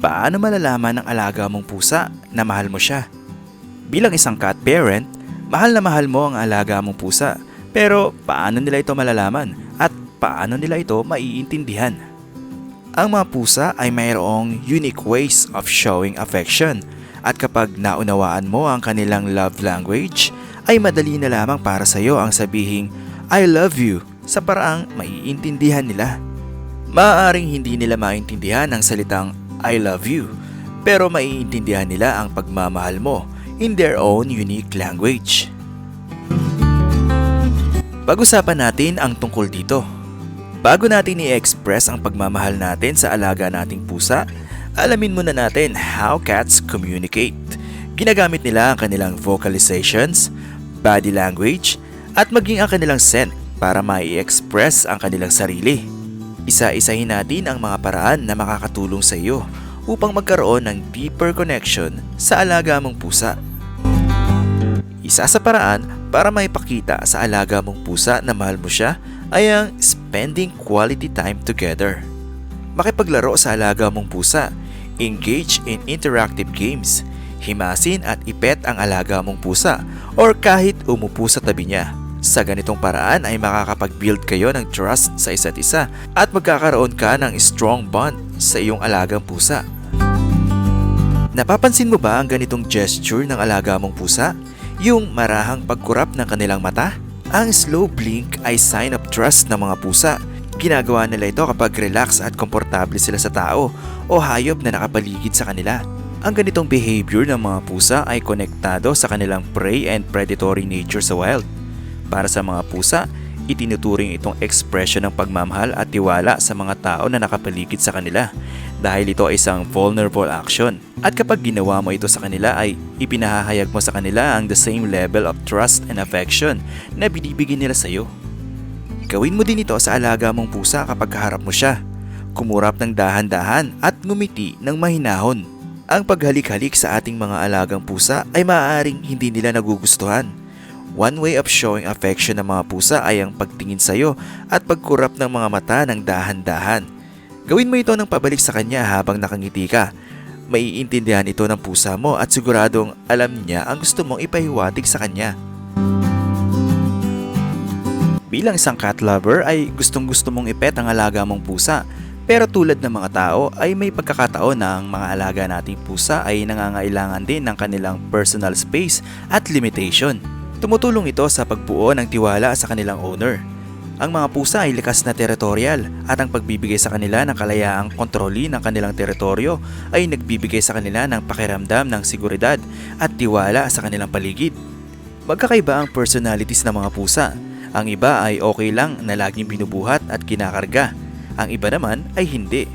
Paano malalaman ng alaga mong pusa na mahal mo siya? Bilang isang cat parent, mahal na mahal mo ang alaga mong pusa. Pero paano nila ito malalaman at paano nila ito maiintindihan? Ang mga pusa ay mayroong unique ways of showing affection at kapag naunawaan mo ang kanilang love language, ay madali na lamang para sa iyo ang sabihing I love you sa paraang maiintindihan nila. Maaaring hindi nila maintindihan ang salitang I love you, pero maiintindihan nila ang pagmamahal mo in their own unique language. Pag-usapan natin ang tungkol dito. Bago natin i-express ang pagmamahal natin sa alaga nating pusa, alamin muna natin how cats communicate. Ginagamit nila ang kanilang vocalizations, body language, at maging ang kanilang scent para mai-express ang kanilang sarili. Isa-isahin natin ang mga paraan na makakatulong sa iyo upang magkaroon ng deeper connection sa alaga mong pusa. Isa sa paraan para maipakita sa alaga mong pusa na mahal mo siya ay ang spending quality time together. Makipaglaro sa alaga mong pusa, engage in interactive games, himasin at ipet ang alaga mong pusa or kahit umupo sa tabi niya. Sa ganitong paraan ay makakapag-build kayo ng trust sa isa't isa at magkakaroon ka ng strong bond sa iyong alagang pusa. Napapansin mo ba ang ganitong gesture ng alaga mong pusa? Yung marahang pagkurap ng kanilang mata? Ang slow blink ay sign of trust ng mga pusa. Ginagawa nila ito kapag relax at komportable sila sa tao o hayop na nakapaligid sa kanila. Ang ganitong behavior ng mga pusa ay konektado sa kanilang prey and predatory nature sa wild. Para sa mga pusa, itinuturing itong ekspresyon ng pagmamahal at tiwala sa mga tao na nakapaligid sa kanila dahil ito ay isang vulnerable action. At kapag ginawa mo ito sa kanila ay ipinahahayag mo sa kanila ang the same level of trust and affection na binibigay nila sa iyo. Gawin mo din ito sa alaga mong pusa kapag kaharap mo siya. Kumurap ng dahan-dahan at ngumiti ng mahinahon. Ang paghalik-halik sa ating mga alagang pusa ay maaaring hindi nila nagugustuhan. One way of showing affection ng mga pusa ay ang pagtingin sa iyo at pagkurap ng mga mata ng dahan-dahan. Gawin mo ito ng pabalik sa kanya habang nakangiti ka. Maiintindihan ito ng pusa mo at siguradong alam niya ang gusto mong ipahiwatig sa kanya. Bilang isang cat lover ay gustong gusto mong ipet ang alaga mong pusa. Pero tulad ng mga tao ay may pagkakataon na ang mga alaga nating pusa ay nangangailangan din ng kanilang personal space at limitation. Tumutulong ito sa pagbuo ng tiwala sa kanilang owner. Ang mga pusa ay likas na teritorial at ang pagbibigay sa kanila ng kalayaang kontroli ng kanilang teritoryo ay nagbibigay sa kanila ng pakiramdam ng seguridad at tiwala sa kanilang paligid. Magkakaiba ang personalities ng mga pusa. Ang iba ay okay lang na laging binubuhat at kinakarga. Ang iba naman ay hindi.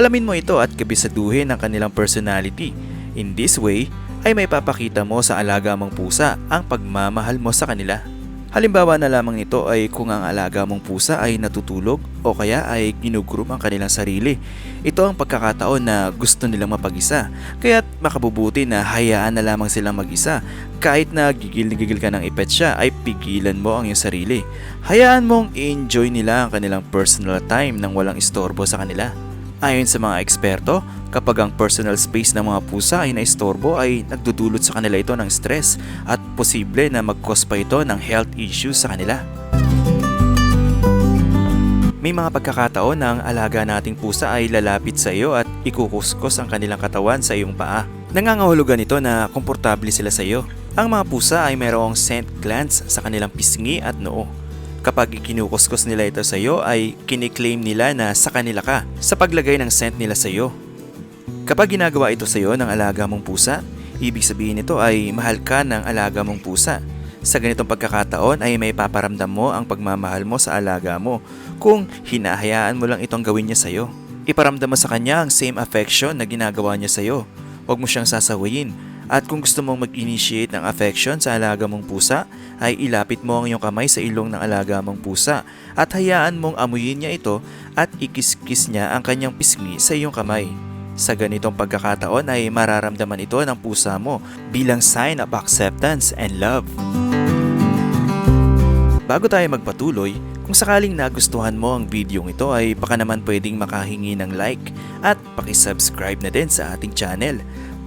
Alamin mo ito at kabisaduhin ang kanilang personality. In this way, ay may papakita mo sa alaga mong pusa ang pagmamahal mo sa kanila. Halimbawa na lamang nito ay kung ang alaga mong pusa ay natutulog o kaya ay ginugroom ang kanilang sarili. Ito ang pagkakataon na gusto nilang mapag-isa, kaya't makabubuti na hayaan na lamang silang mag-isa. Kahit na gigil na gigil ka ng ipet siya ay pigilan mo ang iyong sarili. Hayaan mong i-enjoy nila ang kanilang personal time nang walang istorbo sa kanila. Ayon sa mga eksperto, kapag ang personal space ng mga pusa ay naistorbo ay nagdudulot sa kanila ito ng stress at posible na mag-cause pa ito ng health issues sa kanila. May mga pagkakataon na ang alaga nating pusa ay lalapit sa iyo at ikukuskus ang kanilang katawan sa iyong paa. Nangangahulugan ito na komportable sila sa iyo. Ang mga pusa ay mayroong scent glands sa kanilang pisngi at noo. Kapag kinukuskus nila ito sa iyo ay kiniklaim nila na sa kanila ka sa paglagay ng scent nila sa iyo. Kapag ginagawa ito sa iyo ng alaga mong pusa, ibig sabihin nito ay mahal ka ng alaga mong pusa. Sa ganitong pagkakataon ay may paparamdam mo ang pagmamahal mo sa alaga mo kung hinahayaan mo lang itong gawin niya sa iyo. Iparamdam mo sa kanya ang same affection na ginagawa niya sa iyo. Huwag mo siyang sasawayin at kung gusto mong mag-initiate ng affection sa alaga mong pusa, ay ilapit mo ang iyong kamay sa ilong ng alaga mong pusa at hayaan mong amuyin niya ito at ikiskis niya ang kanyang pisngi sa iyong kamay. Sa ganitong pagkakataon ay mararamdaman ito ng pusa mo bilang sign of acceptance and love. Bago tayo magpatuloy, Kung sakaling nagustuhan mo ang video ito ay baka naman pwedeng makahingi ng like at pakisubscribe na din sa ating channel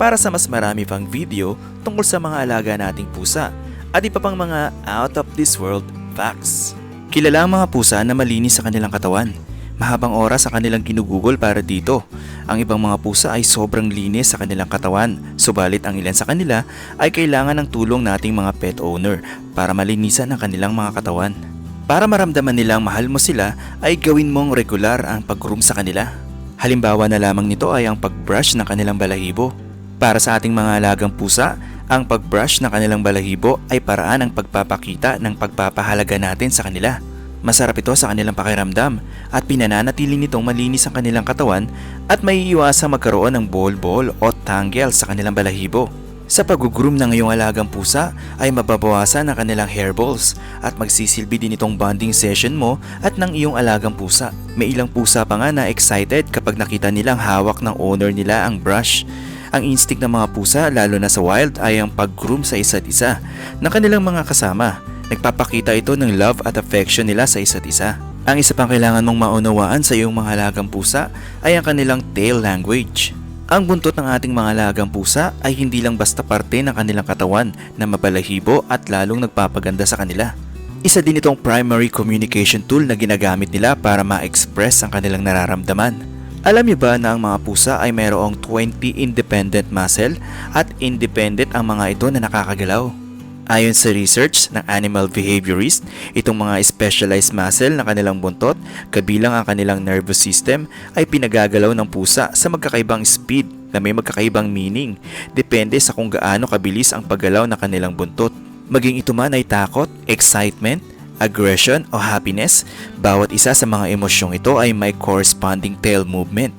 para sa mas marami pang video tungkol sa mga alaga nating pusa at iba pang mga out of this world facts. Kilala ang mga pusa na malinis sa kanilang katawan. Mahabang oras sa kanilang ginugugol para dito. Ang ibang mga pusa ay sobrang linis sa kanilang katawan, subalit ang ilan sa kanila ay kailangan ng tulong nating mga pet owner para malinisan ang kanilang mga katawan. Para maramdaman nilang mahal mo sila ay gawin mong regular ang pag-groom sa kanila. Halimbawa na lamang nito ay ang pag-brush ng kanilang balahibo. Para sa ating mga alagang pusa, ang pag-brush ng kanilang balahibo ay paraan ng pagpapakita ng pagpapahalaga natin sa kanila. Masarap ito sa kanilang pakiramdam at pinananatili nitong malinis ang kanilang katawan at may iwasang magkaroon ng bol-bol o tangle sa kanilang balahibo. Sa pag-groom ng iyong alagang pusa ay mababawasan ang kanilang hairballs at magsisilbi din itong bonding session mo at ng iyong alagang pusa. May ilang pusa pa nga na excited kapag nakita nilang hawak ng owner nila ang brush. Ang instinct ng mga pusa lalo na sa wild ay ang pag-groom sa isa't isa ng kanilang mga kasama. Nagpapakita ito ng love at affection nila sa isa't isa. Ang isa pang kailangan mong maunawaan sa iyong mga alagang pusa ay ang kanilang tail language. Ang buntot ng ating mga alagang pusa ay hindi lang basta parte ng kanilang katawan na mabalahibo at lalong nagpapaganda sa kanila. Isa din itong primary communication tool na ginagamit nila para ma-express ang kanilang nararamdaman. Alam niyo ba na ang mga pusa ay mayroong 20 independent muscle at independent ang mga ito na nakakagalaw? Ayon sa research ng animal behaviorist, itong mga specialized muscle ng kanilang buntot, kabilang ang kanilang nervous system, ay pinagagalaw ng pusa sa magkakaibang speed na may magkakaibang meaning, depende sa kung gaano kabilis ang paggalaw ng kanilang buntot. Maging ito man ay takot, excitement, aggression o happiness, bawat isa sa mga emosyong ito ay may corresponding tail movement.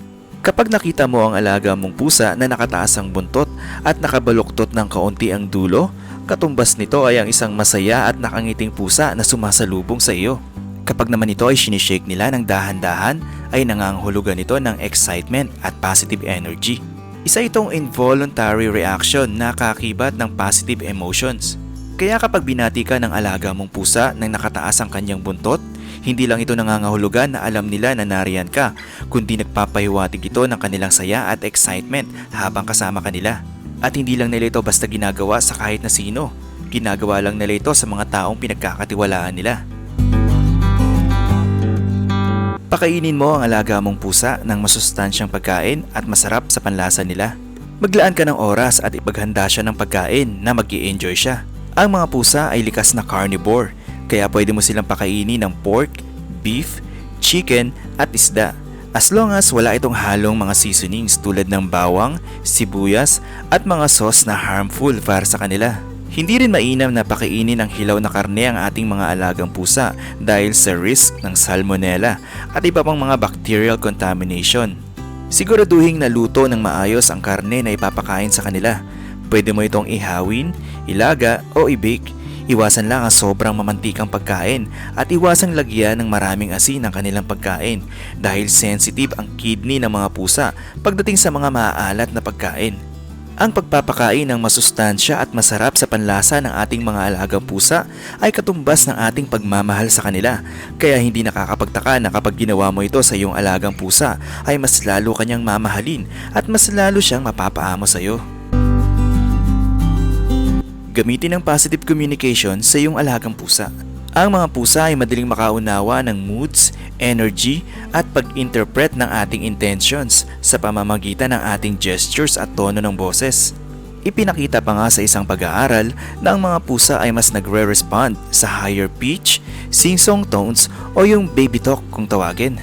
Kapag nakita mo ang alaga mong pusa na nakataas ang buntot at nakabaluktot ng kaunti ang dulo, Katumbas nito ay ang isang masaya at nakangiting pusa na sumasalubong sa iyo. Kapag naman ito ay sinishake nila ng dahan-dahan ay nangangahulugan ito ng excitement at positive energy. Isa itong involuntary reaction na kakibat ng positive emotions. Kaya kapag binati ka ng alaga mong pusa nang nakataas ang kanyang buntot, hindi lang ito nangangahulugan na alam nila na nariyan ka, kundi nagpapahiwatig ito ng kanilang saya at excitement habang kasama kanila. At hindi lang nila ito basta ginagawa sa kahit na sino. Ginagawa lang nila ito sa mga taong pinagkakatiwalaan nila. Pakainin mo ang alaga mong pusa ng masustansyang pagkain at masarap sa panlasa nila. Maglaan ka ng oras at ipaghanda siya ng pagkain na mag enjoy siya. Ang mga pusa ay likas na carnivore, kaya pwede mo silang pakainin ng pork, beef, chicken at isda As long as wala itong halong mga seasonings tulad ng bawang, sibuyas at mga sauce na harmful para sa kanila. Hindi rin mainam na pakainin ng hilaw na karne ang ating mga alagang pusa dahil sa risk ng salmonella at iba pang mga bacterial contamination. Siguraduhin na luto ng maayos ang karne na ipapakain sa kanila. Pwede mo itong ihawin, ilaga o i-bake Iwasan lang ang sobrang mamantikang pagkain at iwasang lagyan ng maraming asin ang kanilang pagkain dahil sensitive ang kidney ng mga pusa pagdating sa mga maaalat na pagkain. Ang pagpapakain ng masustansya at masarap sa panlasa ng ating mga alagang pusa ay katumbas ng ating pagmamahal sa kanila. Kaya hindi nakakapagtaka na kapag ginawa mo ito sa iyong alagang pusa ay mas lalo kanyang mamahalin at mas lalo siyang mapapaamo sa iyo. Gamitin ang positive communication sa iyong alagang pusa. Ang mga pusa ay madaling makaunawa ng moods, energy at pag-interpret ng ating intentions sa pamamagitan ng ating gestures at tono ng boses. Ipinakita pa nga sa isang pag-aaral na ang mga pusa ay mas nagre-respond sa higher pitch, sing-song tones o yung baby talk kung tawagin.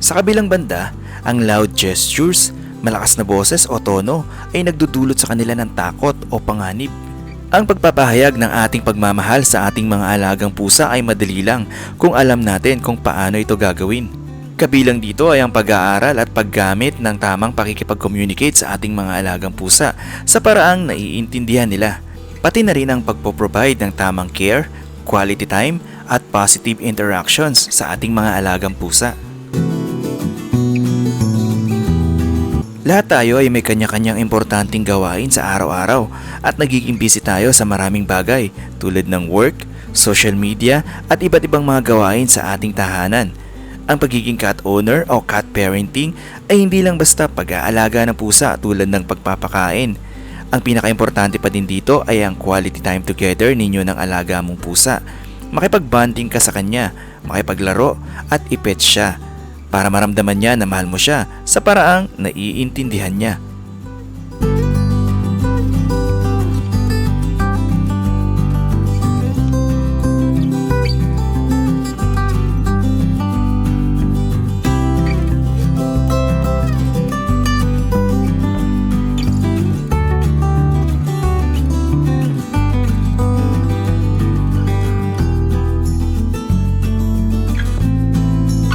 Sa kabilang banda, ang loud gestures, malakas na boses o tono ay nagdudulot sa kanila ng takot o panganib. Ang pagpapahayag ng ating pagmamahal sa ating mga alagang pusa ay madali lang kung alam natin kung paano ito gagawin. Kabilang dito ay ang pag-aaral at paggamit ng tamang pakikipag-communicate sa ating mga alagang pusa sa paraang naiintindihan nila. Pati na rin ang pagpo-provide ng tamang care, quality time at positive interactions sa ating mga alagang pusa. Lahat tayo ay may kanya-kanyang importanteng gawain sa araw-araw at nagiging busy tayo sa maraming bagay tulad ng work, social media at iba't ibang mga gawain sa ating tahanan. Ang pagiging cat owner o cat parenting ay hindi lang basta pag-aalaga ng pusa tulad ng pagpapakain. Ang pinakaimportante pa din dito ay ang quality time together ninyo ng alaga mong pusa. Makipag-bonding ka sa kanya, makipaglaro at ipet siya para maramdaman niya na mahal mo siya sa paraang naiintindihan niya.